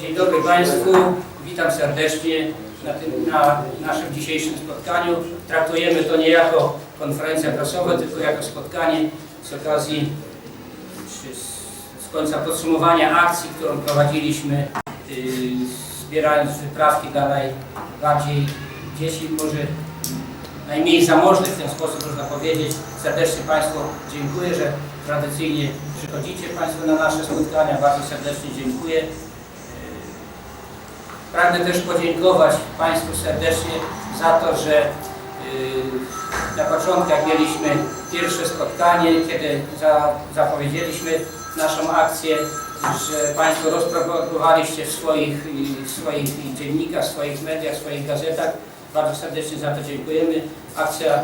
Dzień dobry Państwu, witam serdecznie na, tym, na naszym dzisiejszym spotkaniu. Traktujemy to nie jako konferencja prasowa, tylko jako spotkanie z okazji z, z końca podsumowania akcji, którą prowadziliśmy, yy, zbierając wyprawki dla najbardziej dzieci, może najmniej zamożnych w ten sposób można powiedzieć. Serdecznie Państwu dziękuję, że tradycyjnie przychodzicie Państwo na nasze spotkania. Bardzo serdecznie dziękuję. Pragnę też podziękować Państwu serdecznie za to, że yy, na początku mieliśmy pierwsze spotkanie, kiedy za, zapowiedzieliśmy naszą akcję, że Państwo rozpropagowaliście w swoich, yy, w swoich dziennikach, w swoich mediach, w swoich gazetach. Bardzo serdecznie za to dziękujemy. Akcja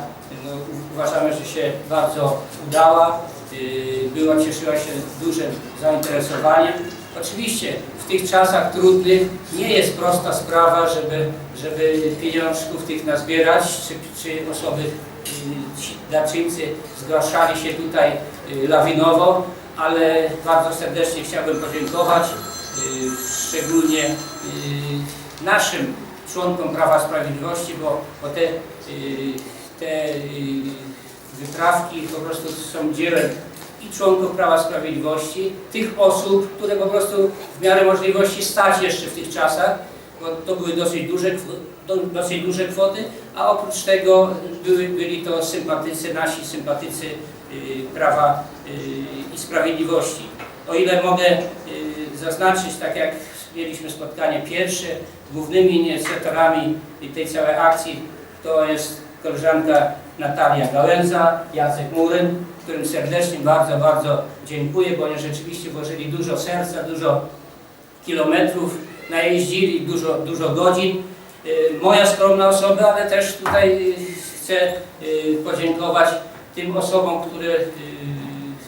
no, uważamy, że się bardzo udała. Yy, Była, cieszyła się dużym zainteresowaniem. Oczywiście w tych czasach trudnych nie jest prosta sprawa, żeby, żeby pieniążków tych nazbierać, czy, czy osoby, y, darczyńcy zgłaszali się tutaj y, lawinowo, ale bardzo serdecznie chciałbym podziękować y, szczególnie naszym członkom Prawa Sprawiedliwości, bo, bo te, te wyprawki po prostu są dziełem i członków Prawa Sprawiedliwości, tych osób, które po prostu w miarę możliwości stać jeszcze w tych czasach, bo to były dosyć duże, dosyć duże kwoty, a oprócz tego były, byli to sympatycy, nasi sympatycy y, Prawa y, i Sprawiedliwości. O ile mogę y, zaznaczyć, tak jak mieliśmy spotkanie pierwsze, głównymi inicjatorami tej całej akcji to jest koleżanka Natalia Gałęza, Jacek Muryn, którym serdecznie bardzo, bardzo dziękuję, bo oni rzeczywiście włożyli dużo serca, dużo kilometrów, najeździli dużo, dużo godzin. Y, Moja skromna osoba, ale też tutaj y, chcę y, podziękować tym osobom, które,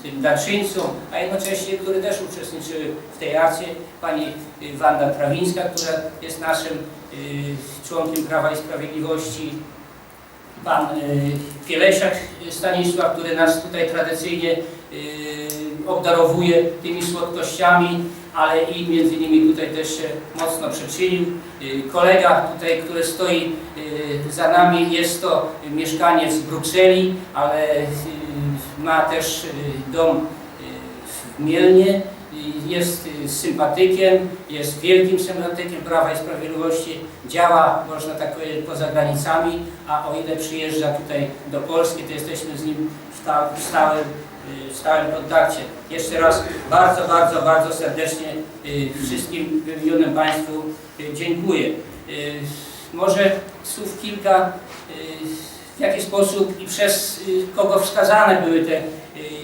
tym darczyńcom, a jednocześnie, które też uczestniczyły w tej akcji. Pani Wanda Trawińska, która jest naszym członkiem Prawa i Sprawiedliwości, pan y, Pielesiak Stanisław, który nas tutaj tradycyjnie y, obdarowuje tymi słodkościami, ale i między innymi tutaj też się mocno przyczynił. Y, Kolega tutaj, który stoi y, za nami, jest to mieszkaniec Brukseli, ale y, ma też y, dom y, w Mielnie. Jest sympatykiem, jest wielkim sympatykiem Prawa i Sprawiedliwości, działa, można tak powiedzieć, poza granicami, a o ile przyjeżdża tutaj do Polski, to jesteśmy z nim w, sta- w stałym, y, w stałym kontakcie. Jeszcze raz bardzo, bardzo, bardzo serdecznie y, wszystkim wymienionym Państwu y, dziękuję. Może słów kilka, w jaki sposób i przez kogo wskazane były te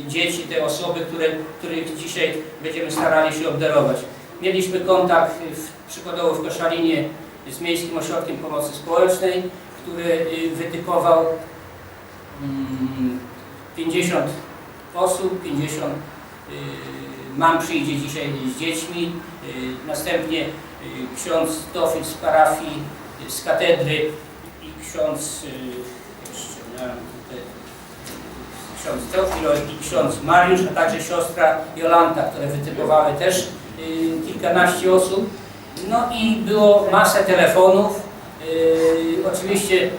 dzieci, te osoby, które, których dzisiaj będziemy starali się obdarować. Mieliśmy kontakt y, w, przykładowo w Koszalinie z Miejskim Ośrodkiem Pomocy Społecznej, który y, wytypował mm, 50 osób, 50 y, mam przyjdzie dzisiaj z dziećmi. Y, Następnie y, ksiądz Teofil z parafii, y, z katedry i ksiądz y, jeszcze ksiądz Teofilo i ksiądz Mariusz, a także siostra Jolanta, które wytypowały też y, kilkanaście osób. No i było masę telefonów. Y, Oczywiście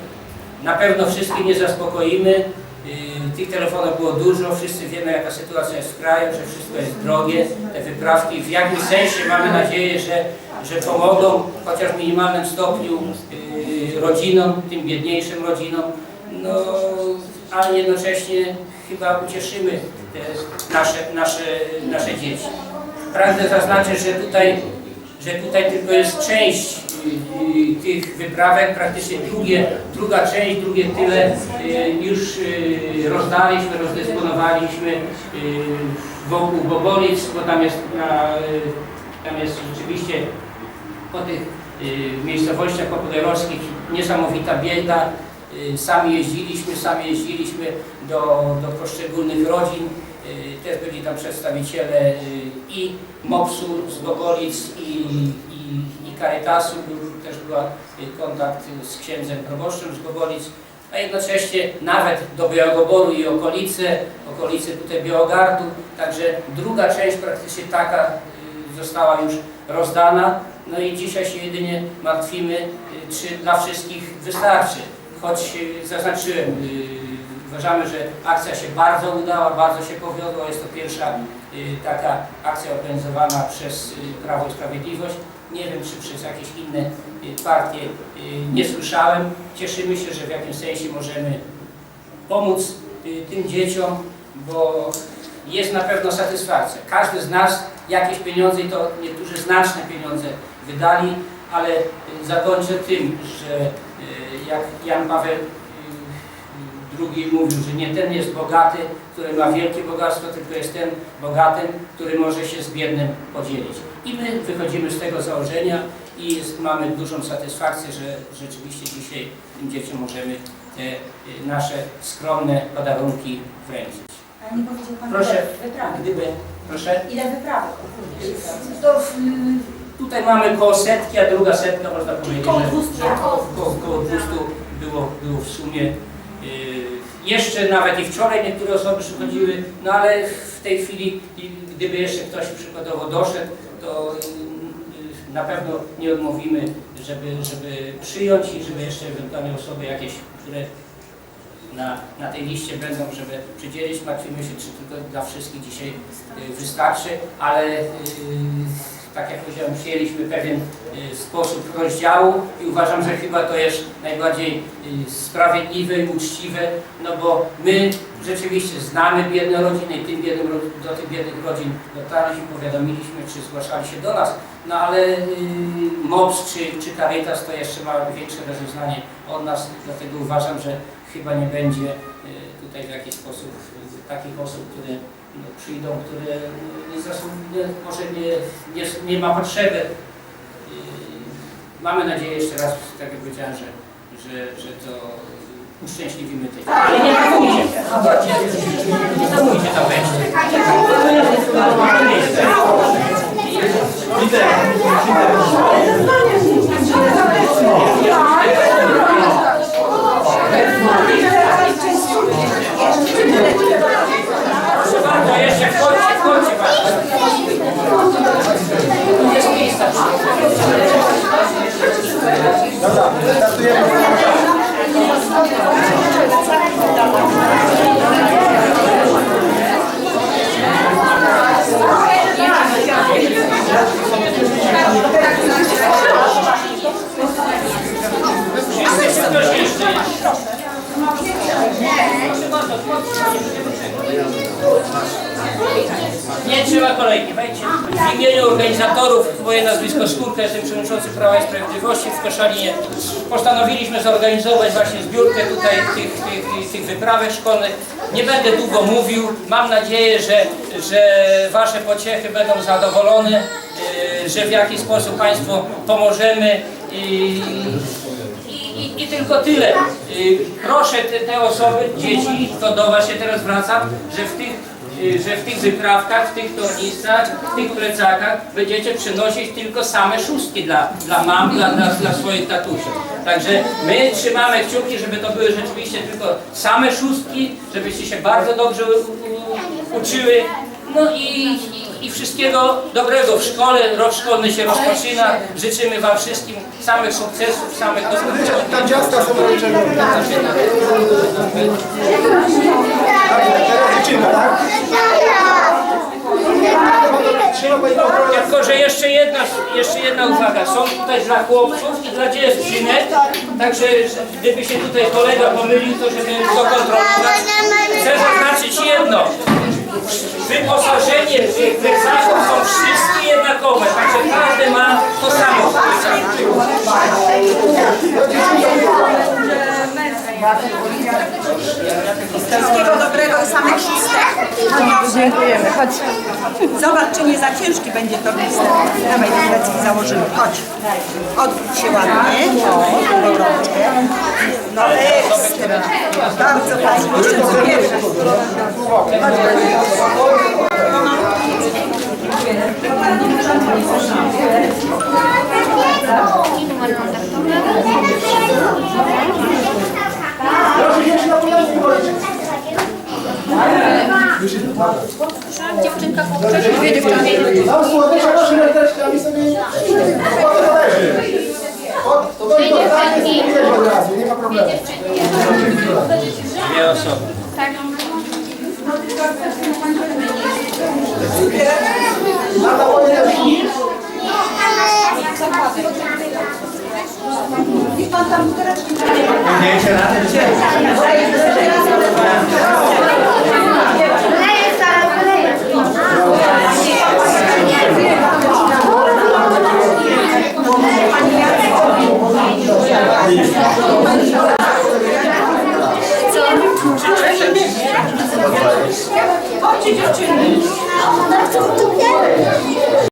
na pewno wszystkich nie zaspokoimy. Y, Tych telefonów było dużo, wszyscy wiemy jaka sytuacja jest w kraju, że wszystko jest drogie, te wyprawki. W jakimś sensie mamy nadzieję, że, że pomogą chociaż w minimalnym stopniu rodzinom, tym biedniejszym rodzinom. No, ale jednocześnie chyba ucieszymy te nasze, nasze, nasze dzieci. Pragnę zaznaczyć, że tutaj, że tutaj tylko jest część y, y, tych wyprawek, praktycznie drugie, druga część, drugie tyle y, już rozdaliśmy, rozdysponowaliśmy wokół Bobolic, bo tam jest, na, tam jest rzeczywiście po tych miejscowościach popoderowskich niesamowita bieda. Y, Sami jeździliśmy, sami jeździliśmy do, do poszczególnych rodzin. Y, Też byli tam przedstawiciele y, i MOPS-u z Gogolic i, i, i. Był, też była y, kontakt z księdzem proboszczem z Gogolic. A jednocześnie nawet do Białogoboru i okolice, okolice tutaj Białogardu. Także druga część praktycznie taka została już rozdana. No i dzisiaj się jedynie martwimy, czy dla wszystkich wystarczy. Choć y, zaznaczyłem, y, uważamy, że akcja się bardzo udała, bardzo się powiodła. Jest to pierwsza y, taka akcja organizowana przez Prawo i Sprawiedliwość. Nie wiem, czy przez jakieś inne partie nie słyszałem. Cieszymy się, że w jakimś sensie możemy pomóc tym dzieciom, bo jest na pewno satysfakcja. Każdy z nas jakieś pieniądze, i to niektórzy znaczne pieniądze wydali, ale zakończę tym, że jak Jan Paweł y, II mówił, że nie ten jest bogaty, który ma wielkie bogactwo, tylko jest ten bogatym, który może się z biednym podzielić. I my wychodzimy z tego założenia i jest, mamy dużą satysfakcję, że rzeczywiście dzisiaj tym dzieciom możemy te y, nasze skromne podarunki wręczyć. A nie powiedział Pan Proszę. ile wyprawy? Gdyby, proszę, Ile wyprawy? to w, tutaj mamy koło setki, a druga setka można powiedzieć, Koło że 200. że koło, koło, koło 200 było, było w sumie. Yy, jeszcze nawet i wczoraj niektóre osoby przychodziły, no ale w tej chwili, gdyby jeszcze ktoś przykładowo doszedł, to yy, na pewno nie odmówimy, żeby, żeby przyjąć i żeby jeszcze ewentualnie osoby jakieś, które na, na tej liście będą, żeby przydzielić. Martwimy się, czy tylko dla wszystkich dzisiaj y, wystarczy, ale y, tak jak powiedziałem, przyjęliśmy pewien y, sposób rozdziału i uważam, że chyba to jest najbardziej y, sprawiedliwe i uczciwe, no bo my rzeczywiście znamy biedne rodziny i tym biednym, do tych biednych rodzin dotarliśmy, powiadomiliśmy, czy zgłaszali się do nas, no ale y, MOPS czy, czy Caritas to jeszcze ma większe rozeznanie od nas, dlatego uważam, że chyba nie będzie tutaj w jakiś sposób takich osób, które przyjdą, które nie zasługują, może nie, nie, nie ma potrzeby. Mamy nadzieję jeszcze raz, tak jak powiedziałem, że, że, że to uszczęśliwimy tych. Ale nie hamujcie, nie hamujcie tam wejść. Proszę bardzo, jeszcze wchodźcie, wchodźcie bardzo. Tu jest miejsca. Dobra, startujemy. Wszyscy czy ktoś jeszcze jest? Proszę bardzo, Nie trzeba kolejki, wejdźcie. W imieniu organizatorów, moje nazwisko Skórka, jestem przewodniczący Prawa i Sprawiedliwości w Koszalinie. Postanowiliśmy zorganizować właśnie zbiórkę tutaj tych, tych, tych wyprawek szkolnych. Nie będę długo mówił. Mam nadzieję, że, że Wasze pociechy będą zadowolone, yy, że w jakiś sposób Państwu pomożemy. I, i, i, tylko tyle. Y, Proszę te, te osoby, dzieci, to do Was się teraz zwracam, że w tych, że w tych wyprawkach, w tych tornistach, w tych plecakach będziecie przynosić tylko same szóstki dla, dla mam, dla, dla, dla swoich tatusiów. Także my trzymamy kciuki, żeby to były rzeczywiście tylko same szóstki, żebyście się bardzo dobrze u, u, uczyły. No i, i, i wszystkiego dobrego w szkole. Rok szkolny się rozpoczyna. Życzymy Wam wszystkim samych sukcesów, samych dobrych Tam ciastka są kontrolę. Tylko, że jeszcze jedna, jeszcze jedna uwaga. Są tutaj dla chłopców i dla dziewczynek. Także gdyby się tutaj kolega pomylił, to żeby to kontrolować. Chcę zaznaczyć jedno. Wyposażenie tych plecaków są wszystkie jednakowe. Także każdy ma to samo. Wszystkiego dobrego i samych szóstek. Dziękujemy, chodź. Zobacz, czy nie za ciężki będzie to listek. Dawaj, plecki założymy, chodź. Odwróć się ładnie, o, tą rączkę. No. Bardzo fajnie. Jeszcze pierwsze. Już jest, dobra. Słyszałam dziewczynka wcześniej, dwie dziewczynki. Tam słodycza proszę mordeczkami sobie podleży. To to i to tak jest od razu, nie ma problemu. Dwie osoby. Nada ładnie. Niech pan tam buteleczki Zdjęcie na tym.